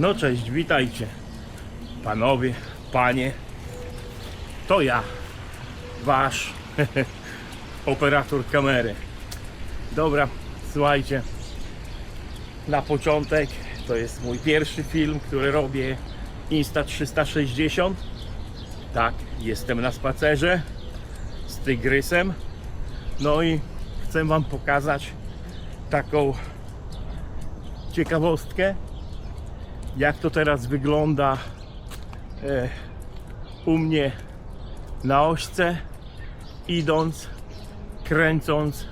No cześć, witajcie. Panowie, panie. To ja, wasz operator kamery. Dobra, słuchajcie. Na początek to jest mój pierwszy film, który robię Insta 360. Tak, jestem na spacerze z tygrysem. No i chcę wam pokazać taką ciekawostkę, jak to teraz wygląda e, u mnie na ośce, idąc, kręcąc,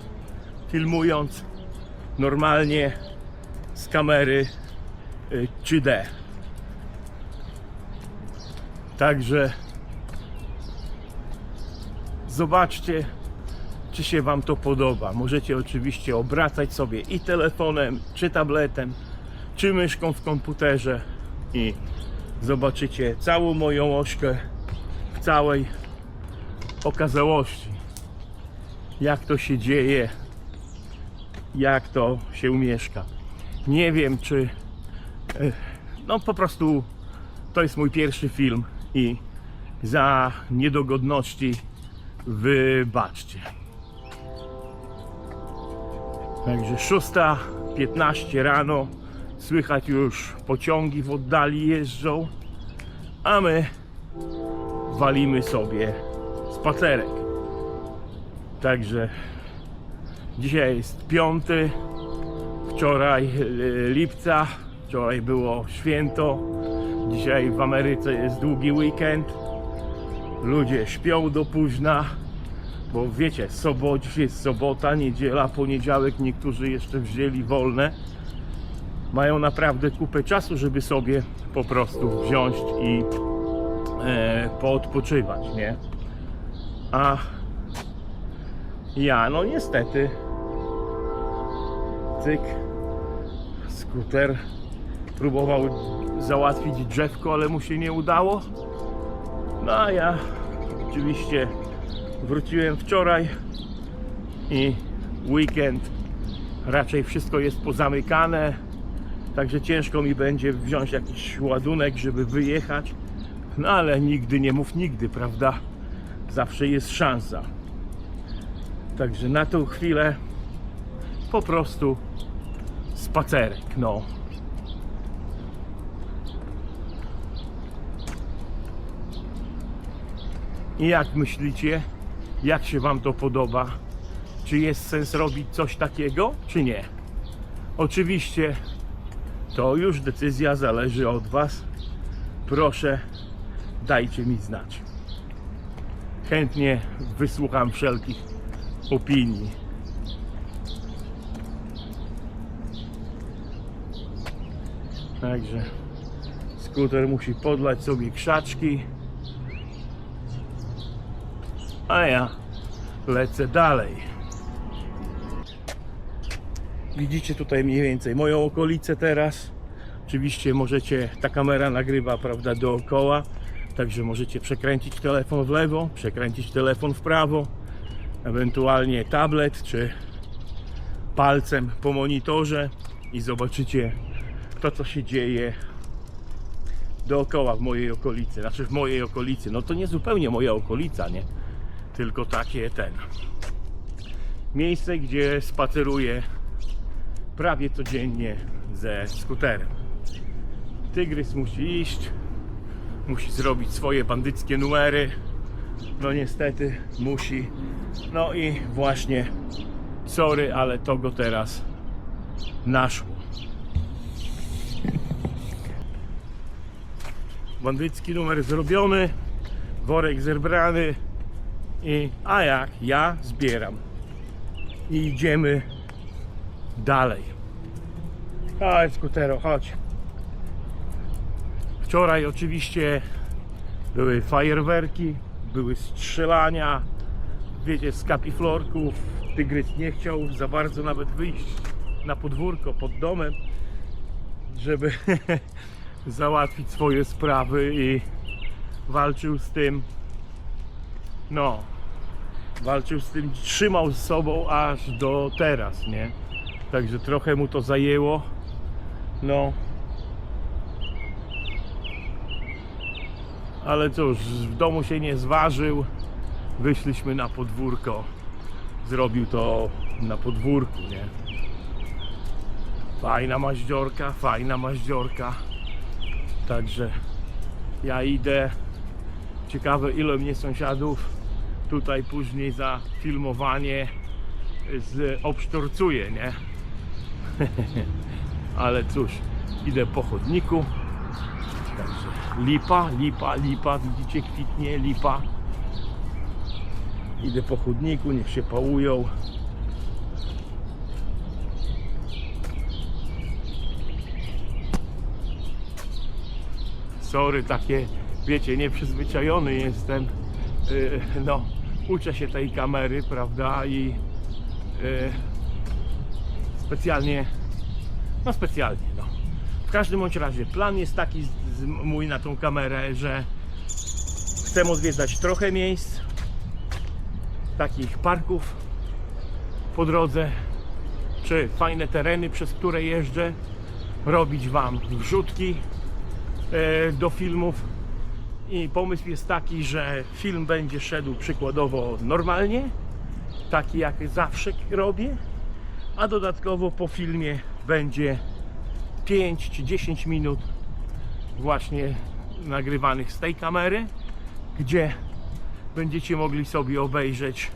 filmując normalnie z kamery e, 3D. Także zobaczcie, czy się Wam to podoba. Możecie oczywiście obracać sobie i telefonem, czy tabletem, czy myszką w komputerze i zobaczycie całą moją ośkę w całej okazałości. Jak to się dzieje, jak to się mieszka. Nie wiem, czy. e, No po prostu to jest mój pierwszy film i za niedogodności wybaczcie. Także 6.15 rano słychać już pociągi w oddali jeżdżą, a my walimy sobie spacerek. Także dzisiaj jest piąty, wczoraj e, lipca, wczoraj było święto, dzisiaj w Ameryce jest długi weekend, ludzie śpią do późna, bo wiecie, sobot, jest sobota, niedziela, poniedziałek, niektórzy jeszcze wzięli wolne. Mają naprawdę kupę czasu, żeby sobie po prostu wziąć i e, poodpoczywać, nie? A ja, no niestety, cyk, skuter próbował załatwić drzewko, ale mu się nie udało. No a ja oczywiście wróciłem wczoraj i weekend raczej wszystko jest pozamykane, także ciężko mi będzie wziąć jakiś ładunek, żeby wyjechać. No ale nigdy nie mów nigdy, prawda? Zawsze jest szansa. Także na tą chwilę po prostu spacerek, no. I jak myślicie, jak się Wam to podoba? Czy jest sens robić coś takiego, czy nie? Oczywiście to już decyzja zależy od Was. Proszę, dajcie mi znać. Chętnie wysłucham wszelkich opinii. Także skuter musi podlać sobie krzaczki. A ja lecę dalej. Widzicie tutaj mniej więcej moją okolicę teraz. Oczywiście możecie, ta kamera nagrywa, prawda, dookoła. Także możecie przekręcić telefon w lewo, przekręcić telefon w prawo, ewentualnie tablet czy palcem po monitorze i zobaczycie to, co się dzieje dookoła w mojej okolicy. Znaczy w mojej okolicy. No to nie zupełnie moja okolica, nie? Tylko takie ten. Miejsce, gdzie spaceruję prawie codziennie ze skuterem. Tygrys musi iść, musi zrobić swoje bandyckie numery. No niestety musi. No i właśnie sorry, ale to go teraz naszło. Bandycki numer zrobiony, worek zebrany i a jak ja zbieram. I idziemy dalej. Chodź skutero, chodź. Wczoraj oczywiście były fajerwerki, były strzelania, wiecie, z kapiflorków. Tygrys nie chciał za bardzo nawet wyjść na podwórko pod domem, żeby załatwić swoje sprawy i walczył z tym. No, walczył z tym, trzymał z sobą aż do teraz, nie? Także trochę mu to zajęło. No, Ale cóż, w domu się nie zważył. Wyszliśmy na podwórko. Zrobił to na podwórku, nie? Fajna maździorka, fajna maździorka. Także ja idę. Ciekawe ile mnie sąsiadów tutaj później za filmowanie z obsztorcuje, nie? Ale cóż, idę po chodniku. Także lipa, lipa, lipa, widzicie kwitnie lipa. Idę po chodniku, niech się pałują. Sorry, takie, wiecie, nieprzyzwyczajony jestem. Yy, no, uczę się tej kamery, prawda? I yy, specjalnie, no specjalnie, no. W każdym bądź razie plan jest taki z, z, mój na tą kamerę, że chcę odwiedzać trochę miejsc, takich parków po drodze, czy fajne tereny, przez które jeżdżę, robić Wam wrzutki e, do filmów. I pomysł jest taki, że film będzie szedł przykładowo normalnie, taki jak zawsze robię, a dodatkowo po filmie będzie 5 czy 10 minut właśnie nagrywanych z tej kamery, gdzie będziecie mogli sobie obejrzeć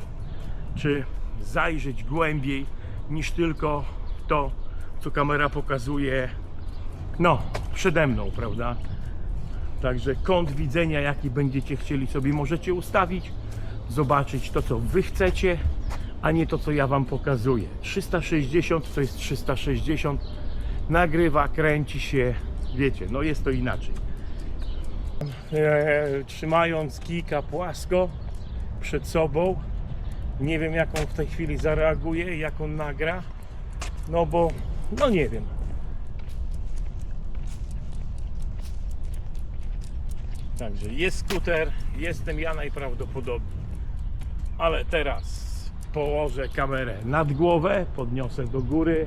czy zajrzeć głębiej niż tylko to, co kamera pokazuje no, przede mną, prawda? Także kąt widzenia, jaki będziecie chcieli sobie możecie ustawić, zobaczyć to, co wy chcecie, a nie to, co ja wam pokazuję. 360 to jest 360, nagrywa, kręci się, wiecie, no jest to inaczej. Eee, trzymając kika płasko przed sobą, nie wiem jak on w tej chwili zareaguje, jak on nagra, no bo, no nie wiem. Także jest skuter, jestem ja najprawdopodobniej. Ale teraz położę kamerę nad głowę, podniosę do góry,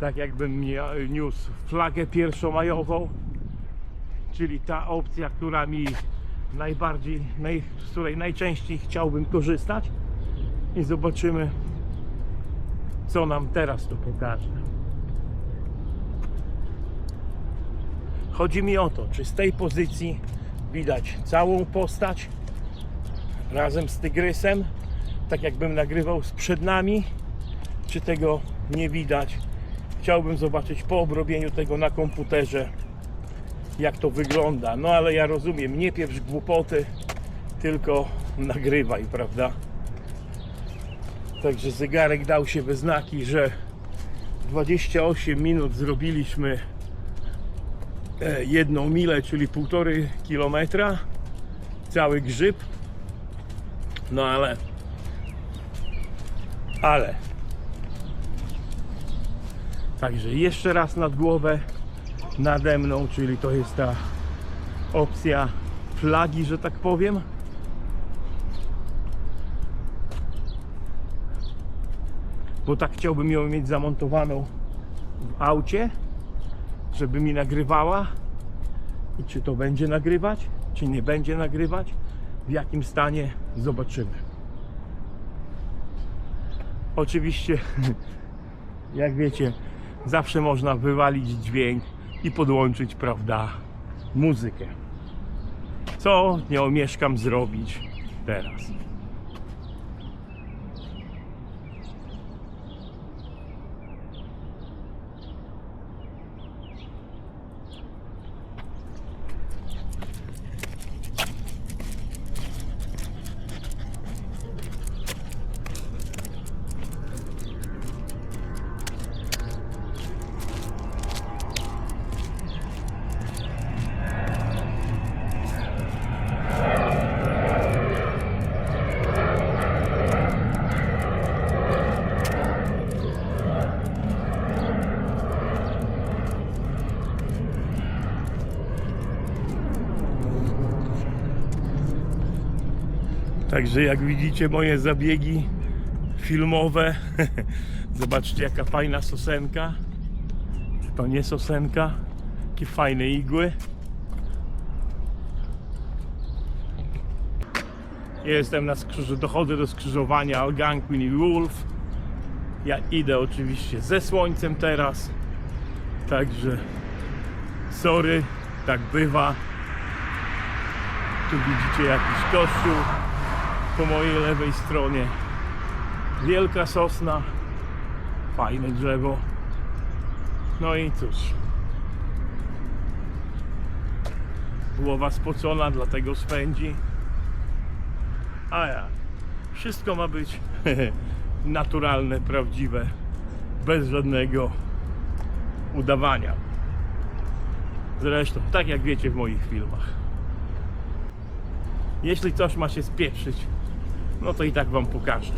tak jakbym niósł flagę pierwszomajową, czyli ta opcja, która mi najbardziej, naj, z której najczęściej chciałbym korzystać i zobaczymy, co nam teraz to pokaże. Chodzi mi o to, czy z tej pozycji widać całą postać razem z tygrysem, tak jakbym nagrywał z przed nami, czy tego nie widać. Chciałbym zobaczyć po obrobieniu tego na komputerze, jak to wygląda. No ale ja rozumiem, nie pieprz głupoty, tylko nagrywaj, prawda? Także zegarek dał się we znaki, że 28 minut zrobiliśmy e, jedną milę, czyli półtorej kilometra. Cały grzyb. No ale. Ale. Także jeszcze raz nad głowę nade mną, czyli to jest ta opcja flagi, że tak powiem. Bo tak chciałbym ją mieć zamontowaną w aucie, żeby mi nagrywała. I czy to będzie nagrywać, czy nie będzie nagrywać, w jakim stanie zobaczymy. Oczywiście, jak wiecie, zawsze można wywalić dźwięk i podłączyć, prawda, muzykę. Co nie omieszkam zrobić teraz. Także jak widzicie moje zabiegi filmowe, zobaczcie jaka fajna sosenka. To nie sosenka? Jakie fajne igły. Jestem na skrzyż... dochodzę do skrzyżowania Algonquin i Wolf. Ja idę oczywiście ze słońcem teraz. Także sorry, tak bywa. Tu widzicie jakiś kościół po mojej lewej stronie. Wielka sosna. Fajne drzewo. No i cóż. Głowa spocona, dlatego spędzi. A ja. Wszystko ma być naturalne, prawdziwe, bez żadnego udawania. Zresztą, tak jak wiecie w moich filmach. Jeśli coś ma się spieprzyć, no to i tak wam pokażę.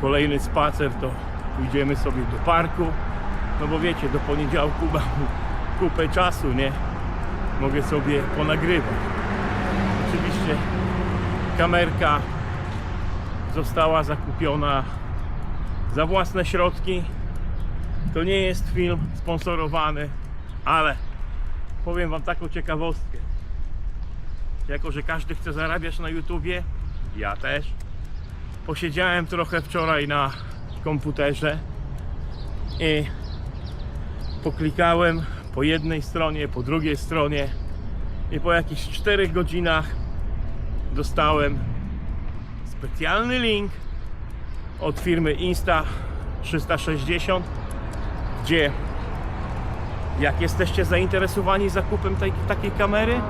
Kolejny spacer to pójdziemy sobie do parku. No bo wiecie, do poniedziałku mam kupę czasu, nie? Mogę sobie ponagrywać. Oczywiście kamerka została zakupiona za własne środki. To nie jest film sponsorowany, ale powiem wam taką ciekawostkę. Jako, że każdy chce zarabiać na YouTubie, ja też. Posiedziałem trochę wczoraj na komputerze i poklikałem po jednej stronie, po drugiej stronie i po jakichś 4 godzinach dostałem specjalny link od firmy Insta360, gdzie jak jesteście zainteresowani zakupem tej, takiej kamery,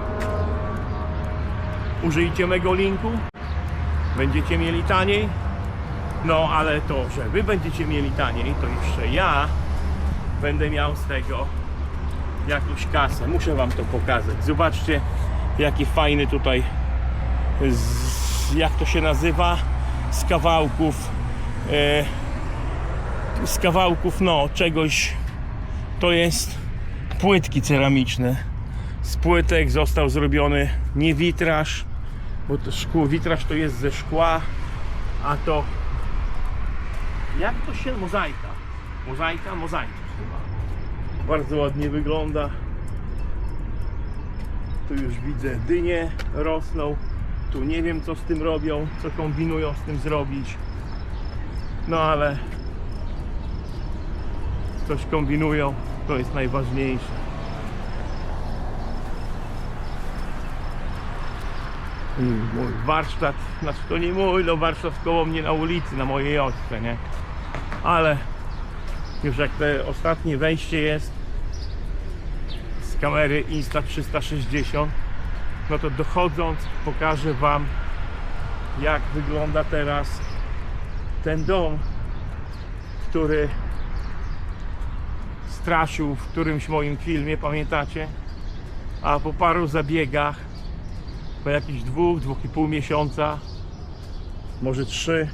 użyjcie mego linku, będziecie mieli taniej. No ale to, że wy będziecie mieli taniej, to jeszcze ja będę miał z tego jakąś kasę. Muszę wam to pokazać. Zobaczcie, jaki fajny tutaj, z, jak to się nazywa, z kawałków, e, z kawałków, no, czegoś, to jest płytki ceramiczne. Z płytek został zrobiony nie witraż, bo to szkło, witraż to jest ze szkła, a to jak to się mozaika? Mozaika, mozaika. Bardzo ładnie wygląda. Tu już widzę dynie rosną. Tu nie wiem co z tym robią, co kombinują z tym zrobić. No ale coś kombinują, to jest najważniejsze. I mój warsztat, znaczy to nie mój, no warsztat koło mnie na ulicy, na mojej ostrze, nie? Ale już jak te ostatnie wejście jest z kamery Insta360 no to dochodząc pokażę wam jak wygląda teraz ten dom który straszył w którymś moim filmie, pamiętacie? A po paru zabiegach po jakichś dwóch, dwóch i pół miesiąca może trzy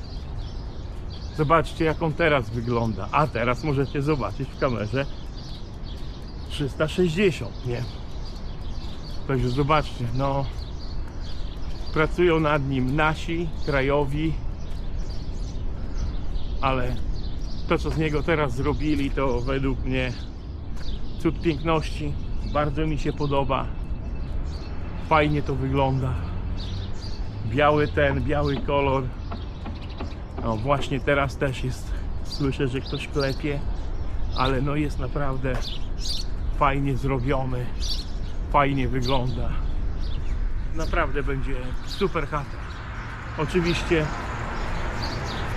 Zobaczcie jak on teraz wygląda. A teraz możecie zobaczyć w kamerze 360, nie? Także zobaczcie, no pracują nad nim nasi, krajowi, ale to co z niego teraz zrobili to według mnie cud piękności. Bardzo mi się podoba. Fajnie to wygląda. Biały ten, biały kolor no właśnie teraz też jest, słyszę, że ktoś klepie, ale no jest naprawdę fajnie zrobiony, fajnie wygląda. Naprawdę będzie super chata. Oczywiście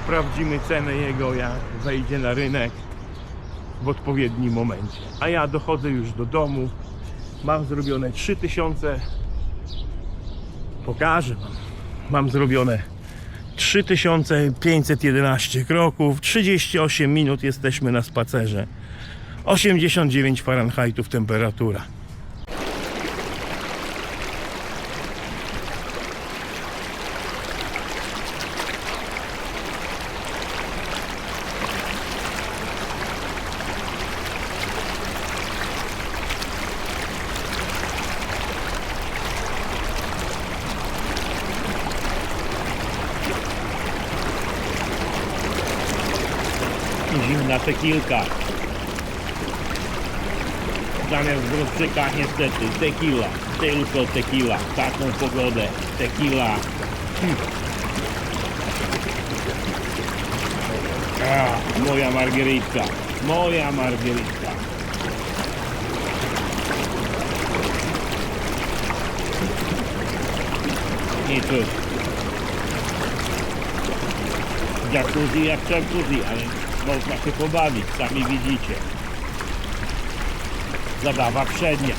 sprawdzimy cenę jego jak wejdzie na rynek w odpowiednim momencie. A ja dochodzę już do domu. Mam zrobione 3000. Pokażę wam. Mam zrobione 3511 kroków, 38 minut jesteśmy na spacerze. 89 Fahrenheitów temperatura. Na tequilka. Zamiast browczyka niestety tequila, tylko tequila. W Taką pogodę tequila. Hm. A, moja margeritka, moja margeritka. I cóż, jacuzzi jak jacuzzi, ale można się pobawić, sami widzicie. Zabawa przednia.